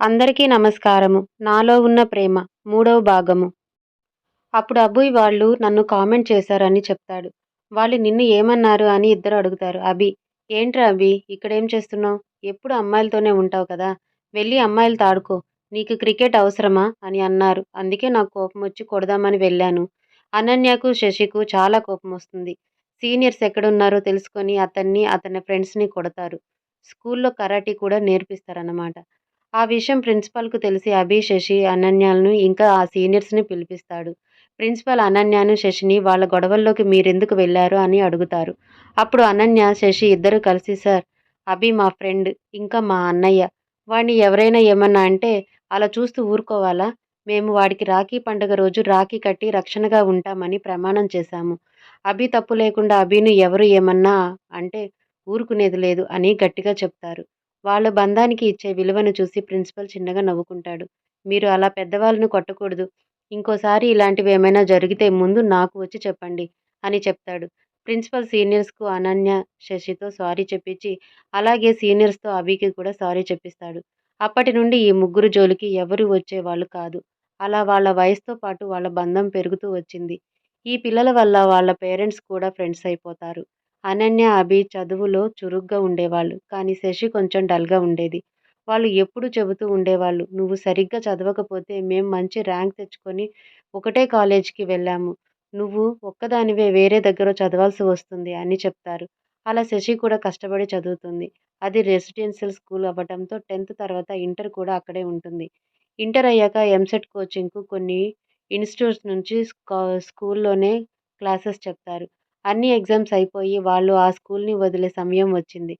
అందరికీ నమస్కారము. నాలో ఉన్న ప్రేమ మూడవ భాగము. అప్పుడు అబ్బుయ్ వాళ్ళు నన్ను కామెంట్ చేశారని చెప్తాడు. వాళ్ళు నిన్ను ఏమన్నారు అని ఇద్దరు అడుగుతారు. అభి ఏంట్రా అభి ఇక్కడేం చేస్తున్నావు? ఎప్పుడు అమ్మాయిలతోనే ఉంటావు కదా? వెళ్ళి అమ్మాయిలతో ఆడుకో నీకు క్రికెట్ అవసరమా? అని అన్నారు. అందుకే నాకు కోపం వచ్చి కొడదామని వెళ్ళాను. అనన్యకు శశికు చాలా కోపం వస్తుంది. సీనియర్స్ ఎక్కడున్నారో తెలుసుకొని అతన్ని అతని ఫ్రెండ్స్ని కొడతారు. స్కూల్లో కరాటీ కూడా నేర్పిస్తారన్నమాట. ఆ విషయం ప్రిన్సిపాల్కు తెలిసి అభి శశి అనన్యాలను ఇంకా ఆ సీనియర్స్ని పిలిపిస్తాడు. ప్రిన్సిపల్ అనన్యను శశిని వాళ్ళ గొడవల్లోకి మీరెందుకు వెళ్ళారు అని అడుగుతారు. అప్పుడు అనన్య శశి ఇద్దరు కలిసి సార్ అభి మా ఫ్రెండ్ ఇంకా మా అన్నయ్య. వాడిని ఎవరైనా ఏమన్నా అంటే అలా చూస్తూ ఊరుకోవాలా? మేము వాడికి రాఖీ పండుగ రోజు రాఖీ కట్టి రక్షణగా ఉంటామని ప్రమాణం చేశాము. అభి తప్పు లేకుండా అభిను ఎవరు ఏమన్నా అంటే ఊరుకునేది లేదు అని గట్టిగా చెప్తారు. వాళ్ళ బంధానికి ఇచ్చే విలువను చూసి ప్రిన్సిపల్ చిన్నగా నవ్వుకుంటాడు. మీరు అలా పెద్దవాళ్ళను కొట్టకూడదు. ఇంకోసారి ఇలాంటివి ఏమైనా జరిగితే ముందు నాకు వచ్చి చెప్పండి అని చెప్తాడు. ప్రిన్సిపల్ సీనియర్స్కు అనన్య శశితో సారీ చెప్పించి అలాగే సీనియర్స్తో అభికి కూడా సారీ చెప్పిస్తాడు. అప్పటి నుండి ఈ ముగ్గురు జోలికి ఎవరు వచ్చేవాళ్ళు కాదు. అలా వాళ్ళ వయసుతో పాటు వాళ్ళ బంధం పెరుగుతూ వచ్చింది. ఈ పిల్లల వల్ల వాళ్ళ పేరెంట్స్ కూడా ఫ్రెండ్స్ అయిపోతారు. అనన్య అభి చదువులో చురుగ్గా ఉండేవాళ్ళు. కానీ శశి కొంచెం డల్గా ఉండేది. వాళ్ళు ఎప్పుడు చెబుతూ ఉండేవాళ్ళు నువ్వు సరిగ్గా చదవకపోతే మేము మంచి ర్యాంక్ తెచ్చుకొని ఒకటే కాలేజీకి వెళ్ళాము. నువ్వు ఒక్కదానివే వేరే దగ్గర చదవాల్సి వస్తుంది అని చెప్తారు. అలా శశి కూడా కష్టపడి చదువుతుంది. అది రెసిడెన్షియల్ స్కూల్ అవ్వడంతో టెన్త్ తర్వాత ఇంటర్ కూడా అక్కడే ఉంటుంది. ఇంటర్ అయ్యాక ఎంసెట్ కోచింగ్కు కొన్ని ఇన్స్టిట్యూట్స్ నుంచి స్కూల్లోనే క్లాసెస్ చెప్తారు. అన్ని ఎగ్జామ్స్ అయిపోయి వాళ్ళు ఆ స్కూల్ని వదిలే సమయం వచ్చింది.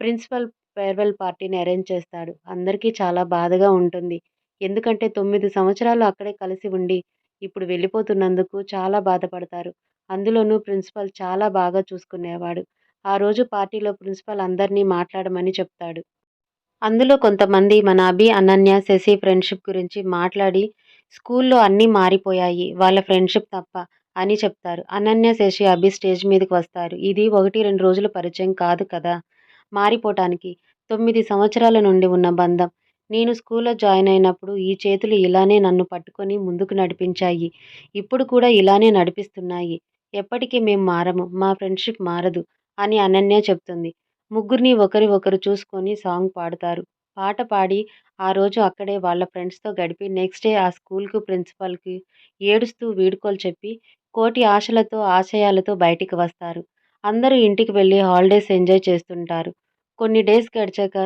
ప్రిన్సిపల్ ఫేర్వెల్ పార్టీని అరేంజ్ చేస్తాడు. అందరికీ చాలా బాధగా ఉంటుంది. ఎందుకంటే తొమ్మిది సంవత్సరాలు అక్కడే కలిసి ఉండి ఇప్పుడు వెళ్ళిపోతున్నందుకు చాలా బాధపడతారు. అందులోనూ ప్రిన్సిపల్ చాలా బాగా చూసుకునేవాడు. ఆ రోజు పార్టీలో ప్రిన్సిపల్ అందరినీ మాట్లాడమని చెప్తాడు. అందులో కొంతమంది మన అభి అనన్య శశి ఫ్రెండ్షిప్ గురించి మాట్లాడి స్కూల్లో అన్నీ మారిపోయాయి. వాళ్ళ ఫ్రెండ్షిప్ తప్ప అని చెప్తారు. అనన్య శేషి అభి స్టేజ్ మీదకి వస్తారు. ఇది ఒకటి రెండు రోజుల పరిచయం కాదు కదా? మారిపోవటానికి తొమ్మిది సంవత్సరాల నుండి ఉన్న బంధం. నేను స్కూల్లో జాయిన్ అయినప్పుడు ఈ చేతులు ఇలానే నన్ను పట్టుకొని ముందుకు నడిపించాయి. ఇప్పుడు కూడా ఇలానే నడిపిస్తున్నాయి. ఎప్పటికీ మేము మారము. మా ఫ్రెండ్షిప్ మారదు అని అనన్య చెప్తుంది. ముగ్గురిని ఒకరి ఒకరు చూసుకొని సాంగ్ పాడుతారు. పాట పాడి ఆ రోజు అక్కడే వాళ్ళ ఫ్రెండ్స్తో గడిపి నెక్స్ట్ డే ఆ స్కూల్కు ప్రిన్సిపల్కి ఏడుస్తూ వీడుకోలు చెప్పి కోటి ఆశలతో ఆశయాలతో బయటికి వస్తారు. అందరూ ఇంటికి వెళ్ళి హాలిడేస్ ఎంజాయ్ చేస్తుంటారు. కొన్ని డేస్ గడిచాక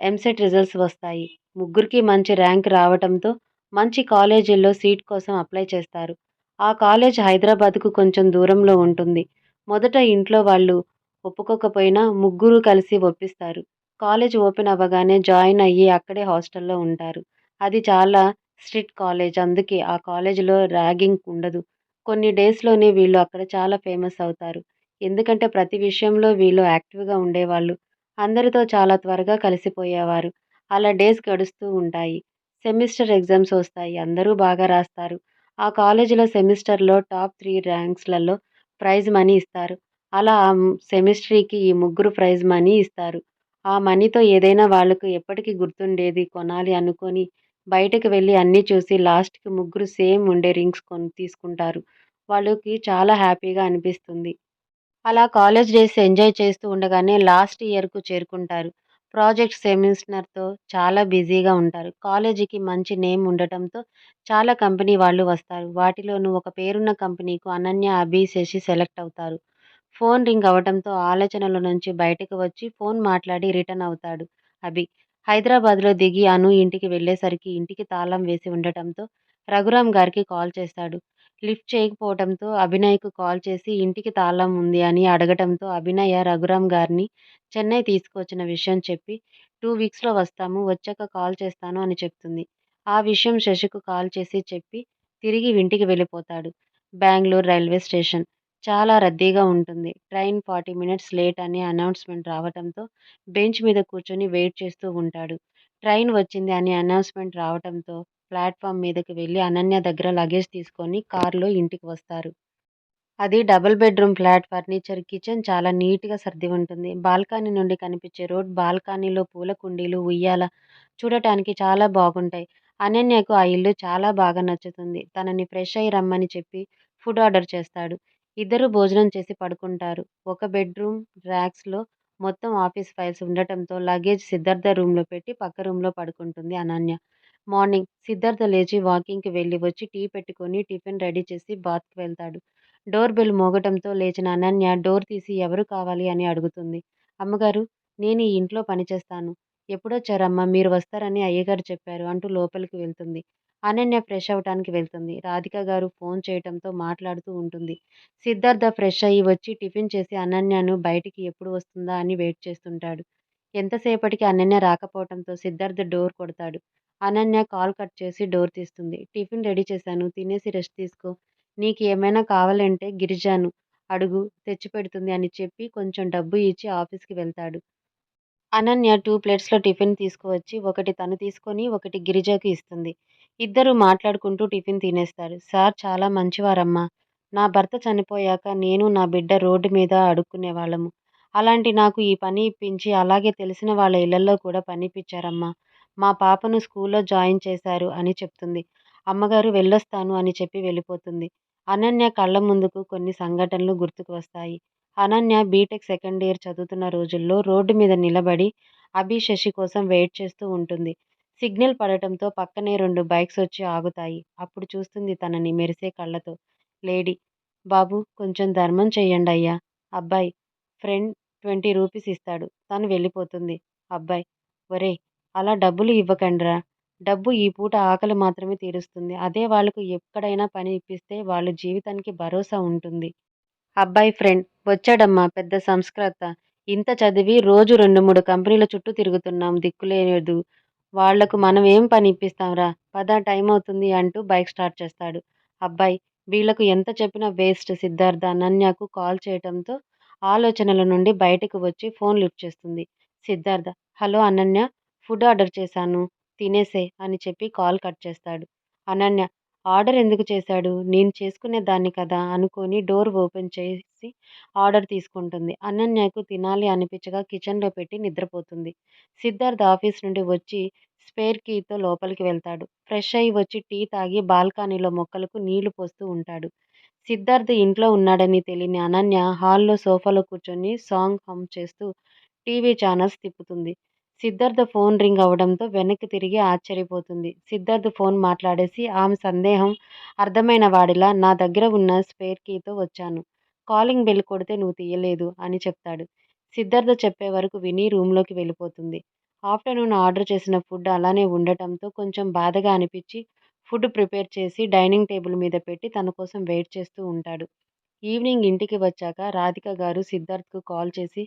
ఎంసెట్ రిజల్ట్స్ వస్తాయి. ముగ్గురికి మంచి ర్యాంక్ రావడంతో మంచి కాలేజీల్లో సీట్ కోసం అప్లై చేస్తారు. ఆ కాలేజ్ హైదరాబాద్కు కొంచెం దూరంలో ఉంటుంది. మొదట ఇంట్లో వాళ్ళు ఒప్పుకోకపోయినా ముగ్గురు కలిసి ఒప్పిస్తారు. కాలేజ్ ఓపెన్ అవ్వగానే జాయిన్ అయ్యి అక్కడే హాస్టల్లో ఉంటారు. అది చాలా స్ట్రిక్ట్ కాలేజ్. అందుకే ఆ కాలేజీలో ర్యాగింగ్ ఉండదు. కొన్ని డేస్లోనే వీళ్ళు అక్కడ చాలా ఫేమస్ అవుతారు. ఎందుకంటే ప్రతి విషయంలో వీళ్ళు యాక్టివ్గా ఉండేవాళ్ళు. అందరితో చాలా త్వరగా కలిసిపోయేవారు. అలా డేస్ గడుస్తూ ఉంటాయి. సెమిస్టర్ ఎగ్జామ్స్ వస్తాయి. అందరూ బాగా రాస్తారు. ఆ కాలేజీలో సెమిస్టర్లో టాప్ త్రీ ర్యాంక్స్లలో ప్రైజ్ మనీ ఇస్తారు. అలా ఆ సెమిస్ట్రీకి ఈ ముగ్గురు ప్రైజ్ మనీ ఇస్తారు. ఆ మనీతో ఏదైనా వాళ్ళకు ఎప్పటికీ గుర్తుండేది కొనాలి అనుకొని బయటకు వెళ్ళి అన్నీ చూసి లాస్ట్కి ముగ్గురు సేమ్ ఉండే రింగ్స్ కొని తీసుకుంటారు. వాళ్ళకి చాలా హ్యాపీగా అనిపిస్తుంది. అలా కాలేజ్ డేస్ ఎంజాయ్ చేస్తూ ఉండగానే లాస్ట్ ఇయర్కు చేరుకుంటారు. ప్రాజెక్ట్ సెమిస్టర్తో చాలా బిజీగా ఉంటారు. కాలేజీకి మంచి నేమ్ ఉండటంతో చాలా కంపెనీ వాళ్ళు వస్తారు. వాటిలోనూ ఒక పేరున్న కంపెనీకు అనన్య అభి శశి సెలెక్ట్ అవుతారు. ఫోన్ రింగ్ అవడంతో ఆలోచనల నుంచి బయటకు వచ్చి ఫోన్ మాట్లాడి రిటర్న్ అవుతాడు అభి. హైదరాబాద్లో దిగి అను ఇంటికి వెళ్ళేసరికి ఇంటికి తాళం వేసి ఉండటంతో రఘురామ్ గారికి కాల్ చేస్తాడు. లిఫ్ట్ చేయకపోవడంతో అభినయ్కు కాల్ చేసి ఇంటికి తాళం ఉంది అని అడగటంతో అభినయ రఘురామ్ గారిని చెన్నై తీసుకువచ్చిన విషయం చెప్పి టూ వీక్స్లో వస్తాము వచ్చాక కాల్ చేస్తాను అని చెప్తుంది. ఆ విషయం శశికు కాల్ చేసి చెప్పి తిరిగి ఇంటికి వెళ్ళిపోతాడు. Bengaluru railway station. చాలా రద్దీగా ఉంటుంది. ట్రైన్ ఫార్టీ మినిట్స్ లేట్ అని అనౌన్స్మెంట్ రావడంతో బెంచ్ మీద కూర్చొని వెయిట్ చేస్తూ ఉంటాడు. ట్రైన్ వచ్చింది అని అనౌన్స్మెంట్ రావడంతో ప్లాట్ఫామ్ మీదకి వెళ్ళి అనన్య దగ్గర లగేజ్ తీసుకొని కారులో ఇంటికి వస్తారు. అది double bedroom flat furniture kitchen చాలా నీట్గా సర్ది ఉంటుంది. బాల్కనీ నుండి కనిపించే రోడ్ బాల్కనీలో పూల కుండీలు ఉయ్యాల చూడటానికి చాలా బాగుంటాయి. అనన్యకు ఆ ఇల్లు చాలా బాగా నచ్చుతుంది. తనని ఫ్రెష్ అయ్యి రమ్మని చెప్పి ఫుడ్ ఆర్డర్ చేస్తాడు. ఇద్దరు భోజనం చేసి పడుకుంటారు. ఒక బెడ్రూమ్ ర్యాక్స్లో మొత్తం ఆఫీస్ ఫైల్స్ ఉండటంతో లగేజ్ సిద్ధార్థ రూమ్లో పెట్టి పక్క రూమ్లో పడుకుంటుంది అనన్య. మార్నింగ్ సిద్ధార్థ లేచి వాకింగ్కి వెళ్ళి వచ్చి టీ పెట్టుకొని టిఫిన్ రెడీ చేసి బాత్కి వెళ్తాడు. డోర్ బెల్ మోగటంతో లేచిన అనన్య డోర్ తీసి ఎవరు కావాలి అని అడుగుతుంది. అమ్మగారు నేను ఈ ఇంట్లో పనిచేస్తాను. ఎప్పుడొచ్చారమ్మా? మీరు వస్తారని అయ్యగారు చెప్పారు అంటూ లోపలికి వెళ్తుంది. అనన్య ఫ్రెష్ అవటానికి వెళ్తుంది. రాధిక గారు ఫోన్ చేయటంతో మాట్లాడుతూ ఉంటుంది. సిద్ధార్థ ఫ్రెష్ అయ్యి వచ్చి టిఫిన్ చేసి అనన్యను బయటికి ఎప్పుడు వస్తుందా అని వెయిట్ చేస్తుంటాడు. ఎంతసేపటికి అనన్య రాకపోవటంతో సిద్ధార్థ డోర్ కొడతాడు. అనన్య కాల్ కట్ చేసి డోర్ తీస్తుంది. టిఫిన్ రెడీ చేశాను. తినేసి రెస్ట్ తీసుకో. నీకు ఏమైనా కావాలంటే గిరిజాను అడుగు తెచ్చిపెడుతుంది అని చెప్పి కొంచెం డబ్బు ఇచ్చి ఆఫీస్కి వెళ్తాడు. అనన్య టూ ప్లేట్స్లో టిఫిన్ తీసుకువచ్చి ఒకటి తను తీసుకొని ఒకటి గిరిజాకు ఇస్తుంది. ఇద్దరు మాట్లాడుకుంటూ టిఫిన్ తినేస్తారు. సార్ చాలా మంచివారమ్మా. నా భర్త చనిపోయాక నేను నా బిడ్డ రోడ్డు మీద అడుక్కునేవాళ్ళము. అలాంటి నాకు ఈ పని ఇప్పించి అలాగే తెలిసిన వాళ్ళ ఇళ్ళలో కూడా పని ఇప్పించారమ్మా మా పాపను స్కూల్లో జాయిన్ చేశారు అని చెప్తుంది. అమ్మగారు వెళ్ళొస్తాను అని చెప్పి వెళ్ళిపోతుంది. అనన్య కళ్ళ ముందుకు కొన్ని సంఘటనలు గుర్తుకు వస్తాయి. అనన్య బీటెక్ సెకండ్ ఇయర్ చదువుతున్న రోజుల్లో రోడ్డు మీద నిలబడి అభి శశి కోసం వెయిట్ చేస్తూ ఉంటుంది. సిగ్నల్ పడటంతో పక్కనే రెండు బైక్స్ వచ్చి ఆగుతాయి. అప్పుడు చూస్తుంది తనని మెరిసే కళ్ళతో. లేడీ బాబు కొంచెం ధర్మం చెయ్యండి అయ్యా అబ్బాయి ఫ్రెండ్ ట్వంటీ రూపీస్ ఇస్తాడు. తను వెళ్ళిపోతుంది. అబ్బాయి ఒరే అలా డబ్బులు ఇవ్వకండిరా. డబ్బు ఈ పూట ఆకలి మాత్రమే తీరుస్తుంది. అదే వాళ్ళకు ఎక్కడైనా పని ఇప్పిస్తే వాళ్ళ జీవితానికి భరోసా ఉంటుంది. అబ్బాయి ఫ్రెండ్ వచ్చాడమ్మా పెద్ద సంస్కృత ఇంత చదివి రోజు రెండు మూడు కంపెనీల చుట్టూ తిరుగుతున్నాం. దిక్కులేదు వాళ్ళకు మనం ఏం పని ఇప్పిస్తాంరా? పద టైం అవుతుంది అంటూ బైక్ స్టార్ట్ చేస్తాడు. అబ్బాయి వీళ్ళకు ఎంత చెప్పినా వేస్ట్ సిద్ధార్థ. అనన్యకు కాల్ చేయటంతో ఆలోచనల నుండి బయటకు వచ్చి ఫోన్ లిఫ్ట్ చేస్తుంది. Siddharth hello Ananya food order చేశాను. తినేసే అని చెప్పి కాల్ కట్ చేస్తాడు. అనన్య ఆర్డర్ ఎందుకు చేశాడు? నేను చేసుకునే దాన్ని కదా అనుకొని డోర్ ఓపెన్ చేసి ఆర్డర్ తీసుకుంటుంది. అనన్యకు తినాలి అనిపించగా కిచెన్లో పెట్టి నిద్రపోతుంది. సిద్ధార్థ్ ఆఫీస్ నుండి వచ్చి స్పేర్ కీతో లోపలికి వెళ్తాడు. ఫ్రెష్ అయ్యి వచ్చి టీ తాగి బాల్కనీలో మొక్కలకు నీళ్ళు పోస్తూ ఉంటాడు. సిద్ధార్థ్ ఇంట్లో ఉన్నాడని తెలియని అనన్య హాల్లో సోఫాలో కూర్చొని సాంగ్ హమ్ చేస్తూ టీవీ ఛానల్స్ తిప్పుతుంది. సిద్ధార్థ ఫోన్ రింగ్ అవడంతో వెనక్కి తిరిగి ఆశ్చర్యపోతుంది. సిద్ధార్థ్ ఫోన్ మాట్లాడేసి ఆమె సందేహం అర్థమైన వాడిలా నా దగ్గర ఉన్న స్పేర్ కీతో వచ్చాను. కాలింగ్ బెల్ కొడితే నువ్వు తీయలేదు అని చెప్తాడు. సిద్ధార్థ చెప్పే వరకు విని రూమ్లోకి వెళ్ళిపోతుంది. ఆఫ్టర్నూన్ ఆర్డర్ చేసిన ఫుడ్ అలానే ఉండటంతో కొంచెం బాధగా అనిపించి ఫుడ్ ప్రిపేర్ చేసి డైనింగ్ టేబుల్ మీద పెట్టి తన కోసం వెయిట్ చేస్తూ ఉంటాడు. ఈవినింగ్ ఇంటికి వచ్చాక రాధిక గారు సిద్ధార్థ్కు కాల్ చేసి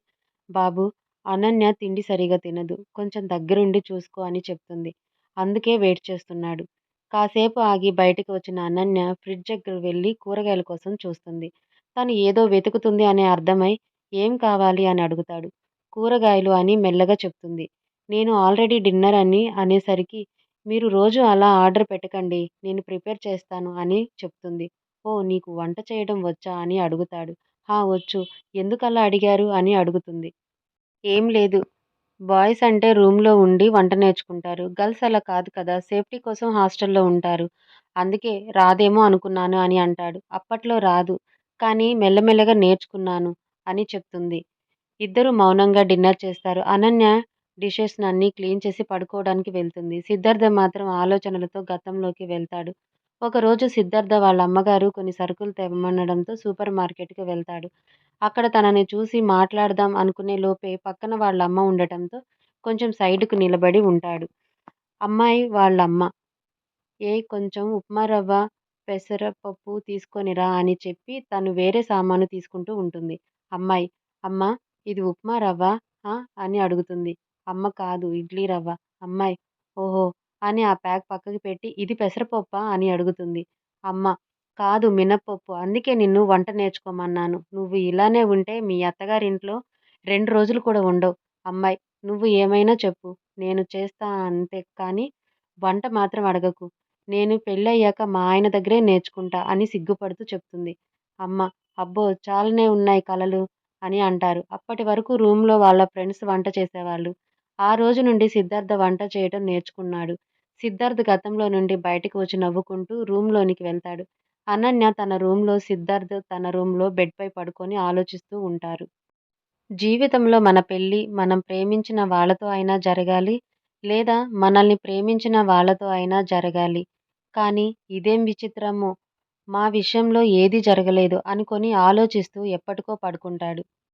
బాబు అనన్య తిండి సరిగా తినదు. కొంచెం దగ్గరుండి చూసుకో అని చెప్తుంది. అందుకే వెయిట్ చేస్తున్నాడు. కాసేపు ఆగి బయటకు వచ్చిన అనన్య ఫ్రిడ్జ్ దగ్గర వెళ్ళి కూరగాయల కోసం చూస్తుంది. తను ఏదో వెతుకుతుంది అనే అర్థమై ఏం కావాలి? అని అడుగుతాడు. కూరగాయలు అని మెల్లగా చెప్తుంది. నేను ఆల్రెడీ డిన్నర్ అని అనేసరికి మీరు రోజు అలా ఆర్డర్ పెట్టకండి. నేను ప్రిపేర్ చేస్తాను అని చెప్తుంది. ఓ నీకు వంట చేయడం వచ్చా? అని అడుగుతాడు. హా వచ్చు. ఎందుకలా అడిగారు? అని అడుగుతుంది. ఏం లేదు. బాయ్స్ అంటే రూమ్లో ఉండి వంట నేర్చుకుంటారు. గర్ల్స్ అలా కాదు కదా సేఫ్టీ కోసం హాస్టల్లో ఉంటారు. అందుకే రాదేమో అనుకున్నాను అని అంటాడు. అప్పట్లో రాదు. కానీ మెల్లమెల్లగా నేర్చుకున్నాను అని చెప్తుంది. ఇద్దరు మౌనంగా డిన్నర్ చేస్తారు. అనన్య డిషెస్ అన్నీ క్లీన్ చేసి పడుకోవడానికి వెళ్తుంది. సిద్ధార్థ మాత్రం ఆలోచనలతో గతంలోకి వెళ్తాడు. ఒకరోజు సిద్ధార్థ వాళ్ళ అమ్మగారు కొన్ని సరుకులు తెమ్మనడంతో సూపర్ మార్కెట్కి వెళ్తాడు. అక్కడ తనని చూసి మాట్లాడదాం అనుకునే లోపే పక్కన వాళ్ళ అమ్మ ఉండటంతో కొంచెం సైడ్కు నిలబడి ఉంటాడు. అమ్మాయి వాళ్ళ అమ్మ ఏ కొంచెం ఉప్మా రవ్వ పెసరపప్పు తీసుకొనిరా అని చెప్పి తను వేరే సామాను తీసుకుంటూ ఉంటుంది. అమ్మాయి అమ్మ ఇది ఉప్మా రవ్వ అని అడుగుతుంది. అమ్మ కాదు ఇడ్లీ రవ్వ. అమ్మాయి ఓహో అని ఆ ప్యాక్ పక్కకి పెట్టి ఇది పెసరపప్పా? అని అడుగుతుంది. అమ్మ కాదు మినప్పప్పు. అందుకే నిన్ను వంట నేర్చుకోమన్నాను. నువ్వు ఇలానే ఉంటే మీ అత్తగారింట్లో రెండు రోజులు కూడా ఉండవు. అమ్మాయి నువ్వు ఏమైనా చెప్పు. నేను చేస్తా అంతే కానీ వంట మాత్రం అడగకు. నేను పెళ్ళయ్యాక మా ఆయన దగ్గరే నేర్చుకుంటా అని సిగ్గుపడుతూ చెప్తుంది. అమ్మ అబ్బో చాలానే ఉన్నాయి కలలు అని అంటారు. అప్పటి వరకు రూమ్లో వాళ్ళ ఫ్రెండ్స్ వంట చేసేవాళ్ళు. ఆ రోజు నుండి సిద్ధార్థ వంట చేయటం నేర్చుకున్నాడు. సిద్ధార్థ్ గతంలో నుండి బయటకు వచ్చి నవ్వుకుంటూ రూమ్లోనికి వెళ్తాడు. అనన్య తన రూమ్లో సిద్ధార్థ్ తన రూమ్లో బెడ్పై పడుకొని ఆలోచిస్తూ ఉంటారు. జీవితంలో మన పెళ్ళి మనం ప్రేమించిన వాళ్ళతో అయినా జరగాలి లేదా మనల్ని ప్రేమించిన వాళ్ళతో అయినా జరగాలి. కానీ ఇదేం విచిత్రమో మా విషయంలో ఏదీ జరగలేదు అనుకొని ఆలోచిస్తూ ఎప్పటికో పడుకుంటాడు.